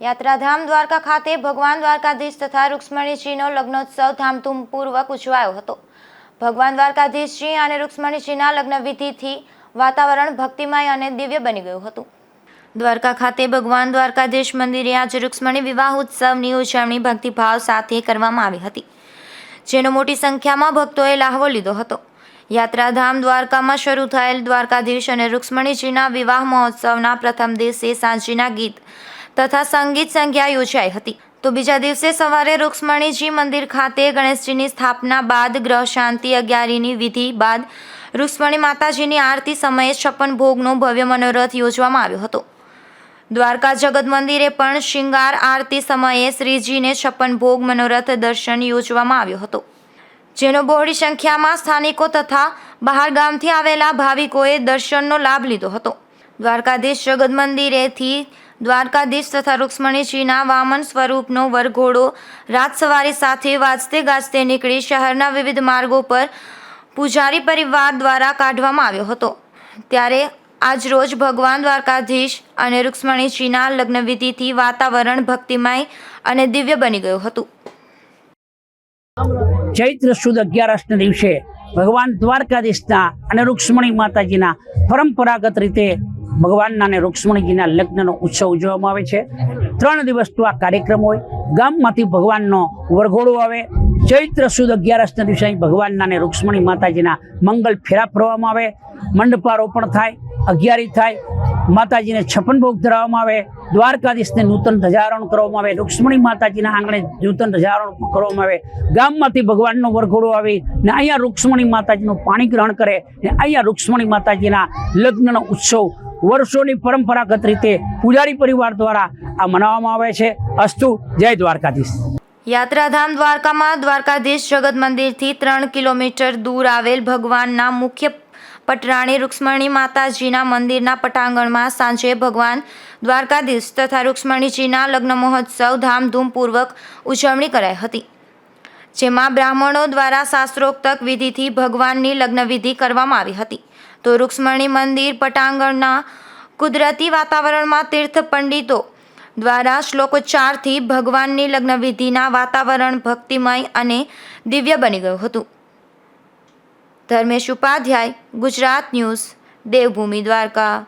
યાત્રાધામ દ્વારકા ખાતે ભગવાન દ્વારકાધીશ તથા રૂક્ષ્મણીજીનો લગ્નોત્સવ ધામધૂમપૂર્વક ઉજવાયો હતો. ભગવાન દ્વારકાધીશજી અને રૂક્ષ્મણીજીના લગ્ન વિધિથી વાતાવરણ ભક્તિમય અને દિવ્ય બની ગયું હતું. દ્વારકા ખાતે ભગવાન દ્વારકાધીશ મંદિરે આજે રૂક્ષ્મણી વિવાહ ઉત્સવની ઉજવણી ભક્તિભાવ સાથે કરવામાં આવી હતી, જેનો મોટી સંખ્યામાં ભક્તોએ લાહવો લીધો હતો. યાત્રાધામ દ્વારકામાં શરૂ થયેલ દ્વારકાધીશ અને રૂક્ષ્મણીજીના વિવાહ મહોત્સવના પ્રથમ દિવસે સાંજના ગીત તથા સંગીત સંધ્યા યોજાઈ હતી. તો બીજા દિવસે સવારે રૂક્ષ્મણીજી મંદિર ખાતે ગણેશજીની સ્થાપના બાદ ગ્રહ શાંતિ અગિયારીની વિધિ બાદ રૂક્ષ્મણી માતાજીની આરતી સમયે છપ્પન ભોગનો ભવ્ય મનોરથ યોજવામાં આવ્યો હતો. દ્વારકા જગત મંદિરે પણ શિંગાર આરતી સમયે શ્રીજીને છપ્પન ભોગ મનોરથ દર્શન યોજવામાં આવ્યો હતો. જેનો બહોળી સંખ્યામાં સ્થાનિકો તથા બહાર ગામથી આવેલા ભાવિકોએ દર્શનનો લાભ લીધો હતો. દ્વારકાધીશ જગત મંદિરેથી દ્વારકાધીશ તથા રૂક્ષ્મણીજીના વામન સ્વરૂપનો વરઘોડો રાત સવારી સાથે વાજતે ગાજતે નીકળી શહેરના વિવિધ માર્ગો પર પૂજારી પરિવાર દ્વારા કાઢવામાં આવ્યો હતો. ત્યારે આજરોજ ભગવાન દ્વારકાધીશ અને રૂક્ષ્મણીજીના લગ્નવિધિથી વાતાવરણ ભક્તિમય અને દિવ્ય બની ગયું હતું. ચૈત્ર સુદ અગિયારસના દિવસે ભગવાન દ્વારકાધીશના અને રૂક્ષ્મણી માતાજીના પરંપરાગત રીતે ભગવાનના અને રૂક્ષ્મણીજીના લગ્નનો ઉત્સવ ઉજવવામાં આવે છે. ત્રણ દિવસનો આ કાર્યક્રમ હોય. ગામમાંથી ભગવાનનો વરઘોડો આવે. ચૈત્ર સુદ અગિયારસના દિવસે અહીં ભગવાનના અને રૂક્ષ્મણી માતાજીના મંગલ ફેરા ફરવામાં આવે. મંડપારોપણ થાય, અગિયારી થાય. માતાજીને છપ્પન ભોગ ધરાવવામાં આવે. દ્વારકાધીશને નૂતન ધજારોહણ કરવામાં આવે. રૂક્ષ્મણી માતાજીના આંગણે નૂતન ધજારોહણ કરવામાં આવે. ગામમાંથી ભગવાનનો વરઘોડો આવે ને અહીંયા રૂક્ષ્મણી માતાજીનું પાણી ગ્રહણ કરે ને અહીંયા રૂક્ષ્મણી માતાજીના લગ્નનો ઉત્સવ વર્ષોની પરંપરાગત રીતે પૂજારી પરિવાર દ્વારા આ મનાવવામાં આવે છે. અસ્તુ, જય દ્વારકાધીશ. યાત્રાધામ દ્વારકામાં દ્વારકાધીશ જગત મંદિરથી ત્રણ કિલોમીટર દૂર આવેલ ભગવાનના મુખ્ય પટરાણી રૂક્ષ્મણી માતાજીના મંદિરના પટાંગણમાં સાંજે ભગવાન દ્વારકાધીશ તથા રૂક્ષ્મણીજીના લગ્ન મહોત્સવ ધામધૂમપૂર્વક ઉજવણી કરાઈ હતી. જેમાં બ્રાહ્મણો દ્વારા શાસ્ત્રોક્તક વિધિથી ભગવાનની લગ્ન વિધિ કરવામાં આવી હતી. તો રૂક્ષ્મણી મંદિર પટાંગણના કુદરતી વાતાવરણમાં તીર્થ પંડિતો દ્વારા શ્લોકોચ્ચારથી ભગવાનની લગ્ન વિધિના વાતાવરણ ભક્તિમય અને દિવ્ય બની ગયું હતું. ધર્મેશ ઉપાધ્યાય, ગુજરાત ન્યૂઝ, દેવભૂમિ દ્વારકા.